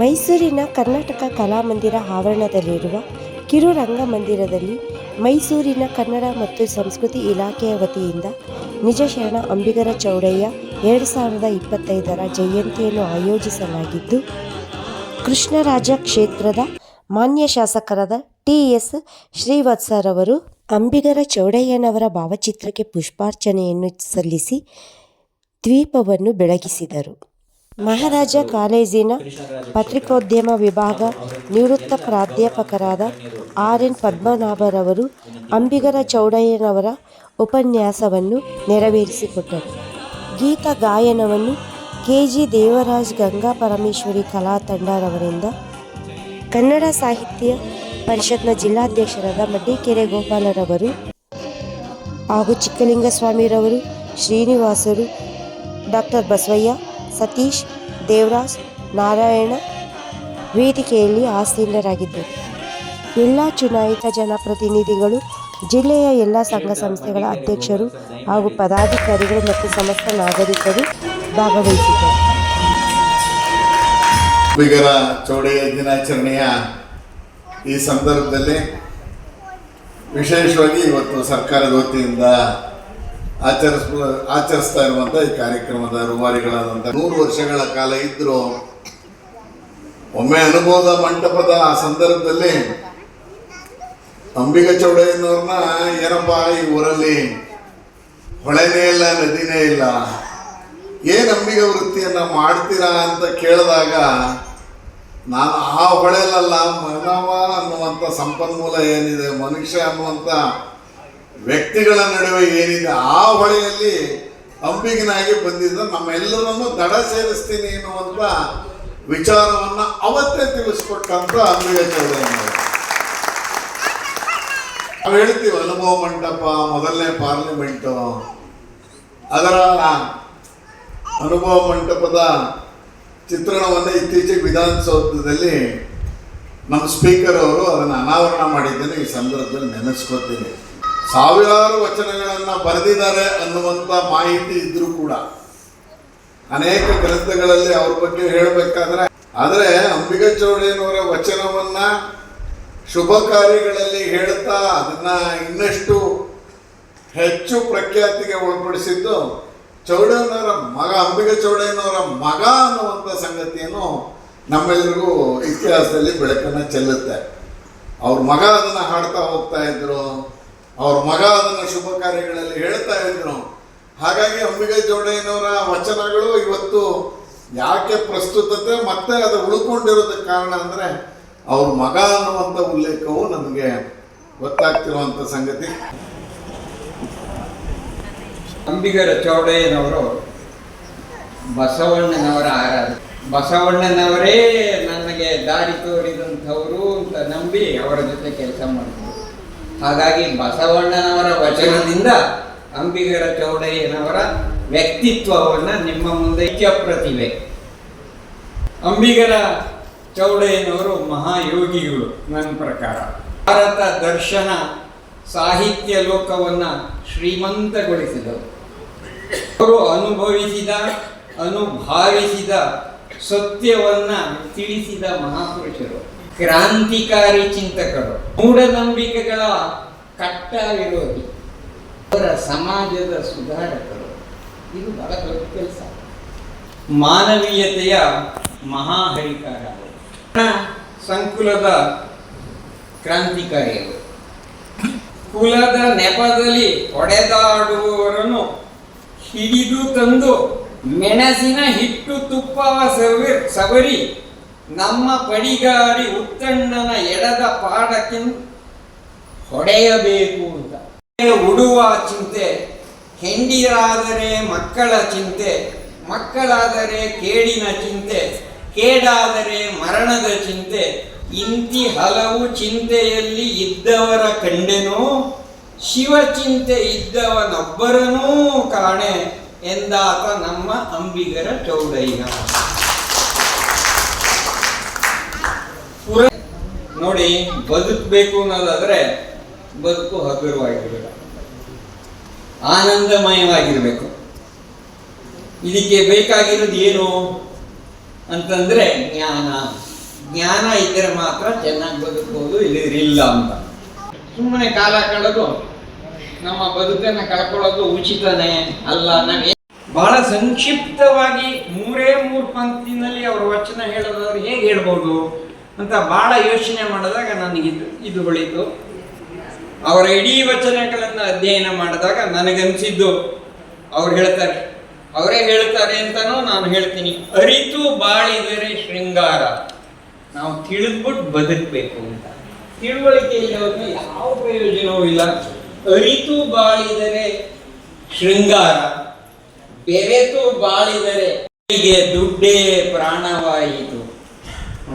ಮೈಸೂರಿನ ಕರ್ನಾಟಕ ಕಲಾಮಂದಿರ ಆವರಣದಲ್ಲಿರುವ ಕಿರು ರಂಗಮಂದಿರದಲ್ಲಿ ಮೈಸೂರಿನ ಕನ್ನಡ ಮತ್ತು ಸಂಸ್ಕೃತಿ ಇಲಾಖೆಯ ವತಿಯಿಂದ ನಿಜಶರಣ ಅಂಬಿಗರ ಚೌಡಯ್ಯ ಎರಡು ಸಾವಿರದ ಇಪ್ಪತ್ತೈದರ ಜಯಂತಿಯನ್ನು ಆಯೋಜಿಸಲಾಗಿದ್ದು, ಕೃಷ್ಣರಾಜ ಕ್ಷೇತ್ರದ ಮಾನ್ಯ ಶಾಸಕರಾದ ಟಿ ಎಸ್ ಶ್ರೀವತ್ಸರವರು ಅಂಬಿಗರ ಚೌಡಯ್ಯನವರ ಭಾವಚಿತ್ರಕ್ಕೆ ಪುಷ್ಪಾರ್ಚನೆಯನ್ನು ಸಲ್ಲಿಸಿ ದ್ವೀಪವನ್ನು ಬೆಳಗಿಸಿದರು. ಮಹಾರಾಜ ಕಾಲೇಜಿನ ಪತ್ರಿಕೋದ್ಯಮ ವಿಭಾಗ ನಿವೃತ್ತ ಪ್ರಾಧ್ಯಾಪಕರಾದ ಆರ್ ಎನ್ ಪದ್ಮನಾಭರವರು ಅಂಬಿಗರ ಚೌಡಯ್ಯನವರ ಉಪನ್ಯಾಸವನ್ನು ನೆರವೇರಿಸಿಕೊಟ್ಟರು. ಗೀತ ಗಾಯನವನ್ನು ಕೆ ಜಿ ದೇವರಾಜ್ ಗಂಗಾ ಪರಮೇಶ್ವರಿ ಕಲಾ ತಂಡರವರಿಂದ ಕನ್ನಡ ಸಾಹಿತ್ಯ ಪರಿಷತ್ನ ಜಿಲ್ಲಾಧ್ಯಕ್ಷರಾದ ಮಡ್ಡಿಕೆರೆ ಗೋಪಾಲರವರು ಹಾಗೂ ಚಿಕ್ಕಲಿಂಗಸ್ವಾಮಿರವರು, ಶ್ರೀನಿವಾಸರು, ಡಾಕ್ಟರ್ ಬಸವಯ್ಯ ಸತೀಶ್ ದೇವರಾಜ್ ನಾರಾಯಣ ವೇದಿಕೆಯಲ್ಲಿ ಆಸೀನರಾಗಿದ್ದರು. ಎಲ್ಲ ಚುನಾಯಿತ ಜನಪ್ರತಿನಿಧಿಗಳು, ಜಿಲ್ಲೆಯ ಎಲ್ಲ ಸಂಘ ಸಂಸ್ಥೆಗಳ ಅಧ್ಯಕ್ಷರು ಹಾಗೂ ಪದಾಧಿಕಾರಿಗಳು ಮತ್ತು ಸಮಸ್ತ ನಾಗರಿಕರು ಭಾಗವಹಿಸಿದ್ದರು. ಬಿಗರ ಚೌಡಯ್ಯ ದಿನಾಚರಣೆಯ ಈ ಸಂದರ್ಭದಲ್ಲಿ ವಿಶೇಷವಾಗಿ ಇವತ್ತು ಸರ್ಕಾರದ ವತಿಯಿಂದ ಆಚರಿಸ್, ಆಚರಿಸ್ತಾ ಇರುವಂಥ ಈ ಕಾರ್ಯಕ್ರಮದ ರೂವಾರಿಗಳಾದಂತ ನೂರು ವರ್ಷಗಳ ಕಾಲ ಇದ್ದರೂ ಒಮ್ಮೆ ಅನುಭವದ ಮಂಟಪದ ಆ ಸಂದರ್ಭದಲ್ಲಿ ಅಂಬಿಗ ಚೌಡಯ್ಯನವ್ರನ್ನ, ಏನಪ್ಪ ಈ ಊರಲ್ಲಿ ಹೊಳೆನೇ ಇಲ್ಲ ನದಿನೇ ಇಲ್ಲ ಏನು ಅಂಬಿಗ ವೃತ್ತಿಯನ್ನ ಮಾಡ್ತೀರಾ ಅಂತ ಕೇಳಿದಾಗ ನಾನು ಆ ಹೊಳೆಲಲ್ಲ ಮಾನವ ಅನ್ನುವಂಥ ಸಂಪನ್ಮೂಲ ಏನಿದೆ, ಮನುಷ್ಯ ಅನ್ನುವಂಥ ವ್ಯಕ್ತಿಗಳ ನಡುವೆ ಏನಿದೆ, ಆ ಹೊಳೆಯಲ್ಲಿ ಅಂಬಿಗನಾಗಿ ಬಂದಿದ್ದ ನಮ್ಮೆಲ್ಲರನ್ನು ದಡ ಸೇರಿಸ್ತೀನಿ ಎನ್ನುವಂಥ ವಿಚಾರವನ್ನು ಅವತ್ತೇ ತಿಳಿಸ್ಕೊಟ್ಟಂತ ಅಂಬಿಗ ನಾವು ಹೇಳ್ತೀವಿ, ಅನುಭವ ಮಂಟಪ, ಮೊದಲನೇ ಪಾರ್ಲಿಮೆಂಟು. ಅದರ ಅನುಭವ ಮಂಟಪದ ಚಿತ್ರಣವನ್ನು ಇತ್ತೀಚೆಗೆ ವಿಧಾನಸೌಧದಲ್ಲಿ ನಮ್ಮ ಸ್ಪೀಕರ್ ಅವರು ಅದನ್ನು ಅನಾವರಣ ಮಾಡಿದ್ದೇನೆ, ಈ ಸಂದರ್ಭದಲ್ಲಿ ನೆನೆಸ್ಕೊತೀನಿ ಸಾವಿರಾರು ವಚನಗಳನ್ನು ಬರೆದಿದ್ದಾರೆ ಅನ್ನುವಂಥ ಮಾಹಿತಿ ಇದ್ರೂ ಕೂಡ ಅನೇಕ ಗ್ರಂಥಗಳಲ್ಲಿ ಅವ್ರ ಬಗ್ಗೆ ಹೇಳಬೇಕಾದ್ರೆ, ಆದರೆ ಅಂಬಿಗ ಚೌಡೇನವರ ವಚನವನ್ನ ಶುಭ ಕಾರ್ಯಗಳಲ್ಲಿ ಹೇಳ್ತಾ ಅದನ್ನ ಇನ್ನಷ್ಟು ಹೆಚ್ಚು ಪ್ರಖ್ಯಾತಿಗೆ ಒಳಪಡಿಸಿದ್ದು ಚೌಡಯ್ಯನವರ ಮಗ, ಅಂಬಿಗ ಚೌಡಯ್ಯನವರ ಮಗ ಅನ್ನುವಂಥ ಸಂಗತಿಯನ್ನು ನಮ್ಮೆಲ್ಲರಿಗೂ ಇತಿಹಾಸದಲ್ಲಿ ಬೆಳಕನ್ನು ಚೆಲ್ಲುತ್ತೆ. ಅವ್ರ ಮಗ ಅದನ್ನು ಹಾಡ್ತಾ ಹೋಗ್ತಾ ಇದ್ರು. ಅವ್ರ ಮಗ ಅದನ್ನು ಶುಭ ಕಾರ್ಯಗಳಲ್ಲಿ ಹೇಳ್ತಾ ಇದ್ರು. ಹಾಗಾಗಿ ಅಂಬಿಗೆ ಚೌಡಯ್ಯನವರ ವಚನಗಳು ಇವತ್ತು ಯಾಕೆ ಪ್ರಸ್ತುತತೆ ಮತ್ತೆ ಅದು ಉಳ್ಕೊಂಡಿರೋದಕ್ಕೆ ಕಾರಣ ಅಂದರೆ ಅವ್ರ ಮಗ ಅನ್ನುವಂಥ ಉಲ್ಲೇಖವು ನಮಗೆ ಗೊತ್ತಾಗ್ತಿರುವಂಥ ಸಂಗತಿ. ಅಂಬಿಗರ ಚೌಡಯ್ಯನವರು ಬಸವಣ್ಣನವರ ಆರಾಧ ಬಸವಣ್ಣನವರೇ ನನಗೆ ದಾರಿ ತೋರಿದಂಥವರು ಅಂತ ನಂಬಿ ಅವರ ಜೊತೆ ಕೆಲಸ ಮಾಡಿದ್ರು ಹಾಗಾಗಿ ಬಸವಣ್ಣನವರ ವಚನದಿಂದ ಅಂಬಿಗರ ಚೌಡಯ್ಯನವರ ವ್ಯಕ್ತಿತ್ವವನ್ನು ನಿಮ್ಮ ಮುಂದೆ ಪ್ರತಿಭೆ. ಅಂಬಿಗರ ಚೌಡಯ್ಯನವರು ಮಹಾಯೋಗಿಗಳು ನನ್ನ ಪ್ರಕಾರ. ಭಾರತ ದರ್ಶನ ಸಾಹಿತ್ಯ ಲೋಕವನ್ನು ಶ್ರೀಮಂತಗೊಳಿಸಿದರು. ಅವರು ಅನುಭವಿಸಿದ, ಅನುಭಾವಿಸಿದ ಸತ್ಯವನ್ನ ತಿಳಿಸಿದ ಮಹಾಪುರುಷರು. ಕ್ರಾಂತಿಕಾರಿ ಚಿಂತಕರು. ಮೂಢನಂಬಿಕೆಗಳ ಕಟ್ಟ ವಿರೋಧಿ ಅವರ ಸಮಾಜದ ಸುಧಾರಕರು. ಇದು ಬಹಳ ದೊಡ್ಡ ಕೆಲಸ. ಮಾನವೀಯತೆಯ ಮಹಾಹರಿಕಾರ ಸಂಕುಲದ ಕ್ರಾಂತಿಕಾರಿಯವರು ಕುಲದ ನೆಪದಲ್ಲಿ ಹೊಡೆದಾಡುವವರನ್ನು ಹಿಡಿದು ತಂದು ಮೆಣಸಿನ ಹಿಟ್ಟು ತುಪ್ಪವ ಸವಿ ಸವರಿ ನಮ್ಮ ಪಡಿಗಾರಿ ಉತ್ತಣ್ಣನ ಎಡದ ಪಾಡಕ್ಕೆ ಹೊಡೆಯಬೇಕು ಅಂತ. ಉಡುವ ಚಿಂತೆ ಹೆಂಡಿರಾದರೆ ಮಕ್ಕಳ ಚಿಂತೆ, ಮಕ್ಕಳಾದರೆ ಕೇಡಿನ ಚಿಂತೆ, ಕೇಡಾದರೆ ಮರಣದ ಚಿಂತೆ, ಇಂತಿ ಹಲವು ಚಿಂತೆಯಲ್ಲಿ ಇದ್ದವರ ಕಂಡೆನೋ ಶಿವಚಿಂತೆ ಇದ್ದವನೊಬ್ಬರನೂ ಕಾಣೆ ಎಂದಾತ ನಮ್ಮ ಅಂಬಿಗರ ಚೌಡಯ್ಯ. ನೋಡಿ ಬದುಕಬೇಕು ಅನ್ನೋದಾದ್ರೆ ಬದುಕು ಹಗುರವಾಗಿರಬೇಕು. ಆನಂದಮಯವಾಗಿರಬೇಕು. ಇದಕ್ಕೆ ಬೇಕಾಗಿರೋದು ಏನು ಅಂತಂದ್ರೆ ಜ್ಞಾನ. ಜ್ಞಾನ ಇದ್ದರೆ ಮಾತ್ರ ಚೆನ್ನಾಗಿ ಬದುಕಬಹುದು ಇಲ್ಲ ಅಂತ. ಸುಮ್ಮನೆ ಕಾಲ ಕಳೆದು ನಮ್ಮ ಬದುಕನ್ನು ಕಳ್ಕೊಳ್ಳೋದು ಉಚಿತನೇ ಅಲ್ಲ, ನಾವೇ ಬಹಳ ಸಂಕ್ಷಿಪ್ತವಾಗಿ ಮೂರೇ ಮೂರು ಪಂಕ್ತಿನಲ್ಲಿ ಅವರ ವಚನ ಹೇಳೋದಾದ್ರೆ ಹೇಗೆ ಹೇಳ್ಬೋದು? ಅಂತ ಬಹಳ ಯೋಚನೆ ಮಾಡಿದಾಗ ನನಗಿದು ಇದು ಹೊಳಿತು. ಅವರ ಇಡೀ ವಚನಗಳನ್ನು ಅಧ್ಯಯನ ಮಾಡಿದಾಗ ನನಗನ್ಸಿದ್ದು ಅವ್ರು ಹೇಳ್ತಾರೆ. ಅವರೇ ಹೇಳ್ತಾರೆ ಅಂತನೂ ನಾನು ಹೇಳ್ತೀನಿ. ಅರಿತು ಬಾಳಿದರೆ ಶೃಂಗಾರ. ನಾವು ತಿಳಿದ್ಬಿಟ್ಟು ಬದುಕಬೇಕು ಅಂತ. ತಿಳುವಳಿಕೆ ಇಲ್ಲವರಿಗೆ ಯಾವ ಪ್ರಯೋಜನವೂ ಇಲ್ಲ. ಅರಿತು ಬಾಳಿದರೆ ಶೃಂಗಾರ. ಬೆರೆತು ಬಾಳಿದರೆ ಹೀಗೆ ದುಡ್ಡೇ ಪ್ರಾಣವಾಯಿತು.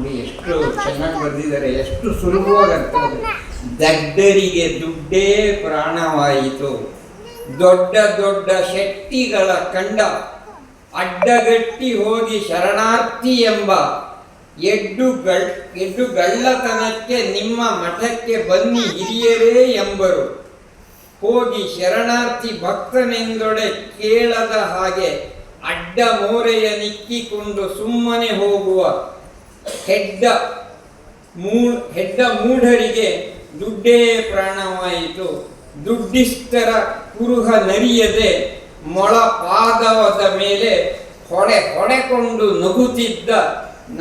ನೋಡಿ ಎಷ್ಟು ಚೆನ್ನಾಗಿ ಬರೆದಿದ್ದಾರೆ, ಎಷ್ಟು ಸುಲಭವಾಗಿ ಅರ್ಥ ದಡ್ಡರಿಗೆ ದುಡ್ಡೇ ಪ್ರಾಣವಾಯಿತು. ದೊಡ್ಡ ದೊಡ್ಡ ಶಕ್ತಿಗಳ ಕಂಡ, ಅಡ್ಡಗಟ್ಟಿ ಹೋಗಿ ಶರಣಾರ್ಥಿ ಎಂಬ ಎಡ್ಡು ಗಳ್, ಎಡ್ಡು ಗಳ್ಳತನಕ್ಕೆ ನಿಮ್ಮ ಮಠಕ್ಕೆ ಬನ್ನಿ ಹಿರಿಯರೇ ಎಂಬರು. ಹೋಗಿ ಶರಣಾರ್ಥಿ ಭಕ್ತನೆಂದೊಡೆ ಕೇಳದ ಹಾಗೆ ಅಡ್ಡ ಮೋರೆಯ ನಿಕ್ಕಿಕೊಂಡು ಸುಮ್ಮನೆ ಹೋಗುವ ಹೆಡ್ಡ ಮೂ ಹೆಡ್ಡ ಮೂಢರಿಗೆ ದುಡ್ಡೇ ಪ್ರಾಣವಾಯಿತು. ದುಡ್ಡಿಸ್ತರ ಕುರುಹ ನರಿಯದೆ ಮೊಳ ಪಾದವದ ಮೇಲೆ ಹೊಡೆ ಹೊಡೆಕೊಂಡು ನಗುತ್ತಿದ್ದ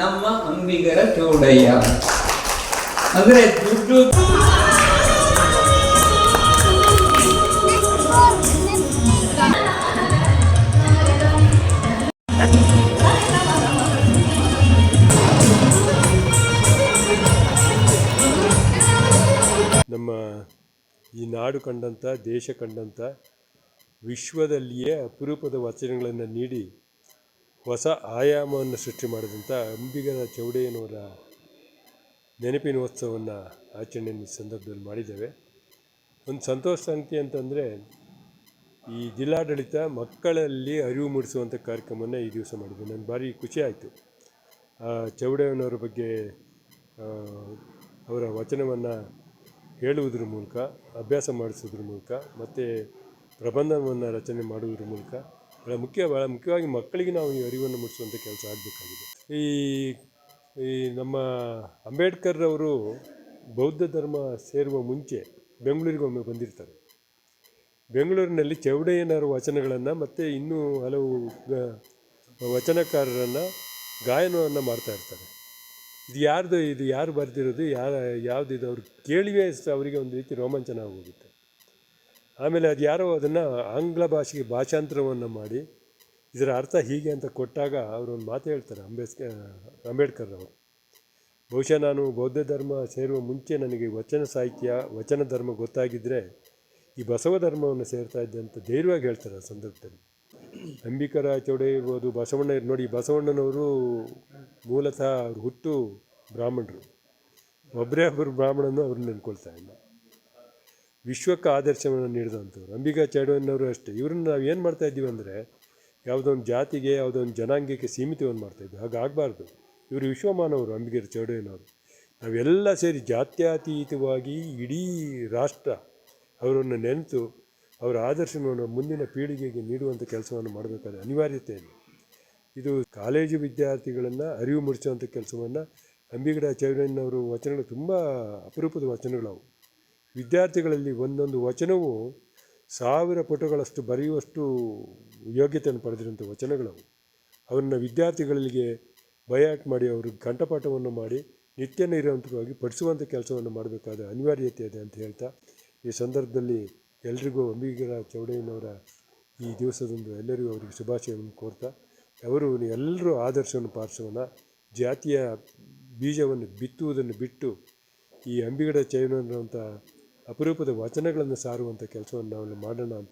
ನಮ್ಮ ಅಂಬಿಗರ ಚೌಡಯ್ಯ. ಅಂದರೆ ದುಡ್ಡು ನಮ್ಮ ಈ ನಾಡು ಕಂಡಂಥ, ದೇಶ ಕಂಡಂಥ, ವಿಶ್ವದಲ್ಲಿಯೇ ಅಪರೂಪದ ವಚನಗಳನ್ನು ನೀಡಿ ಹೊಸ ಆಯಾಮವನ್ನು ಸೃಷ್ಟಿ ಮಾಡಿದಂಥ ಅಂಬಿಗರ ಚೌಡಯ್ಯನವರ ನೆನಪಿನೋತ್ಸವವನ್ನು ಆಚರಣೆ ಸಂದರ್ಭದಲ್ಲಿ ಮಾಡಿದ್ದೇವೆ. ಒಂದು ಸಂತೋಷ ಸಂಗತಿ ಅಂತಂದರೆ, ಈ ಜಿಲ್ಲಾಡಳಿತ ಮಕ್ಕಳಲ್ಲಿ ಅರಿವು ಮೂಡಿಸುವಂಥ ಕಾರ್ಯಕ್ರಮವನ್ನು ಈ ದಿವಸ ಮಾಡಿದೆ ನನಗೆ ಭಾರಿ ಖುಷಿ ಆಯಿತು. ಚೌಡಯ್ಯನವರ ಬಗ್ಗೆ ಅವರ ವಚನವನ್ನು ಹೇಳುವುದರ ಮೂಲಕ, ಅಭ್ಯಾಸ ಮಾಡಿಸೋದ್ರ ಮೂಲಕ, ಮತ್ತು ಪ್ರಬಂಧವನ್ನು ರಚನೆ ಮಾಡುವುದರ ಮೂಲಕ ಭಾಳ ಮುಖ್ಯ ಭಾಳ ಮುಖ್ಯವಾಗಿ ಮಕ್ಕಳಿಗೆ ನಾವು ಈ ಅರಿವನ್ನು ಮೂಡಿಸುವಂಥ ಕೆಲಸ ಆಗಬೇಕಾಗಿದೆ. ಈ ಈ ನಮ್ಮ ಅಂಬೇಡ್ಕರ್ ಅವರು ಬೌದ್ಧ ಧರ್ಮ ಸೇರುವ ಮುಂಚೆ ಬೆಂಗಳೂರಿಗೆ ಒಮ್ಮೆ ಬಂದಿರ್ತಾರೆ. ಬೆಂಗಳೂರಿನಲ್ಲಿ ಚೌಡಯ್ಯನವರ ವಚನಗಳನ್ನು ಮತ್ತು ಇನ್ನೂ ಹಲವು ವಚನಕಾರರನ್ನು ಗಾಯನವನ್ನು ಮಾಡ್ತಾ ಇರ್ತಾರೆ. ಇದು ಯಾರ್ದು, ಇದು ಯಾರು ಬರೆದಿರೋದು, ಯಾರು, ಯಾವ್ದು ಇದು ಅವ್ರು ಕೇಳಿವೆ ಸ- ಅವರಿಗೆ ಒಂದು ರೀತಿ ರೋಮಾಂಚನ ಆಗೋಗುತ್ತೆ. ಆಮೇಲೆ ಅದು ಯಾರೋ ಅದನ್ನು ಆಂಗ್ಲ ಭಾಷೆಗೆ ಭಾಷಾಂತರವನ್ನು ಮಾಡಿ, ಇದರ ಅರ್ಥ ಹೀಗೆ ಅಂತ ಕೊಟ್ಟಾಗ ಅವರು ಒಂದು ಮಾತು ಹೇಳ್ತಾರೆ ಅಂಬೇಡ್ಕರ್ ಅಂಬೇಡ್ಕರ್ ಅವರು. ಬಹುಶಃ ನಾನು ಬೌದ್ಧ ಧರ್ಮ ಸೇರುವ ಮುಂಚೆ ನನಗೆ ವಚನ ಸಾಹಿತ್ಯ, ವಚನ ಧರ್ಮ ಗೊತ್ತಾಗಿದ್ದರೆ ಈ ಬಸವ ಧರ್ಮವನ್ನು ಸೇರ್ತಾ ಇದ್ದೆ ಅಂತ ಧೈರ್ಯವಾಗಿ ಹೇಳ್ತಾರೆ ಆ ಸಂದರ್ಭದಲ್ಲಿ. ಅಂಬಿಕರ ಚೌಡ ಇರ್ಬೋದು, ಬಸವಣ್ಣ ನೋಡಿ, ಬಸವಣ್ಣನವರು ಮೂಲತಃ ಅವ್ರ ಹುಟ್ಟು ಬ್ರಾಹ್ಮಣರು. ಒಬ್ಬರೇ ಒಬ್ಬರು ಬ್ರಾಹ್ಮಣನು ಅವ್ರನ್ನ ನೆನ್ಕೊಳ್ತಾ ಇಲ್ಲ. ವಿಶ್ವಕ್ಕೆ ಆದರ್ಶವನ್ನು ನೀಡಿದಂಥವ್ರು. ಅಂಬಿಕಾ ಚೌಡಯ್ಯನವರು ಅಷ್ಟೇ. ಇವ್ರನ್ನ ನಾವು ಏನು ಮಾಡ್ತಾ ಇದ್ದೀವಿ ಅಂದರೆ, ಯಾವುದೋ ಒಂದು ಜಾತಿಗೆ ಯಾವುದೊಂದು ಜನಾಂಗಕ್ಕೆ ಸೀಮಿತವನ್ನು ಮಾಡ್ತಾ ಇದ್ದೀವಿ ಹಾಗಾಗಬಾರ್ದು. ಇವರು ವಿಶ್ವಮಾನವರು ಅಂಬಿಗರ ಚೌಡಯ್ಯನವರು. ನಾವೆಲ್ಲ ಸೇರಿ ಜಾತ್ಯತೀತವಾಗಿ ಇಡೀ ರಾಷ್ಟ್ರ ಅವರನ್ನು ನೆನೆತು ಅವರ ಆದರ್ಶವನ್ನು ಮುಂದಿನ ಪೀಳಿಗೆಗೆ ನೀಡುವಂಥ ಕೆಲಸವನ್ನು ಮಾಡಬೇಕಾದ ಅನಿವಾರ್ಯತೆ ಇದೆ ಇದು ಕಾಲೇಜು ವಿದ್ಯಾರ್ಥಿಗಳನ್ನು ಅರಿವು ಮೂಡಿಸುವಂಥ ಕೆಲಸವನ್ನು ಅಂಬಿಗಡ ಚೌಡಯ್ಯನವರು ವಚನಗಳು ತುಂಬ ಅಪರೂಪದ ವಚನಗಳವು. ವಿದ್ಯಾರ್ಥಿಗಳಲ್ಲಿ ಒಂದೊಂದು ವಚನವು ಸಾವಿರ ಪುಟಗಳಷ್ಟು ಬರೆಯುವಷ್ಟು ಯೋಗ್ಯತೆಯನ್ನು ಪಡೆದಿರುವಂಥ ವಚನಗಳವು. ಅವರನ್ನು ವಿದ್ಯಾರ್ಥಿಗಳಿಗೆ ಬಯಾಟ್ ಮಾಡಿ ಅವ್ರಿಗೆ ಕಂಠಪಾಠವನ್ನು ಮಾಡಿ ನಿತ್ಯ ನಿರಂತರವಾಗಿ ಪಡಿಸುವಂಥ ಕೆಲಸವನ್ನು ಮಾಡಬೇಕಾದ ಅನಿವಾರ್ಯತೆ ಇದೆ ಅಂತ ಹೇಳ್ತಾ ಈ ಸಂದರ್ಭದಲ್ಲಿ ಎಲ್ರಿಗೂ ಅಂಬಿಗರ ಚೌಡಯ್ಯನವರ ಈ ದಿವಸದಂದು ಎಲ್ಲರಿಗೂ ಅವರಿಗೆ ಶುಭಾಶಯವನ್ನು ಕೋರ್ತಾ, ಅವರು ಎಲ್ಲರೂ ಆದರ್ಶವನ್ನು ಪಾಲಿಸೋಣ ಜಾತಿಯ ಬೀಜವನ್ನು ಬಿತ್ತುವುದನ್ನು ಬಿಟ್ಟು ಈ ಅಂಬಿಗಡ ಚೈನಂಥ ಅಪರೂಪದ ವಚನಗಳನ್ನು ಸಾರುವಂಥ ಕೆಲಸವನ್ನು ನಾವು ಮಾಡೋಣ ಅಂತ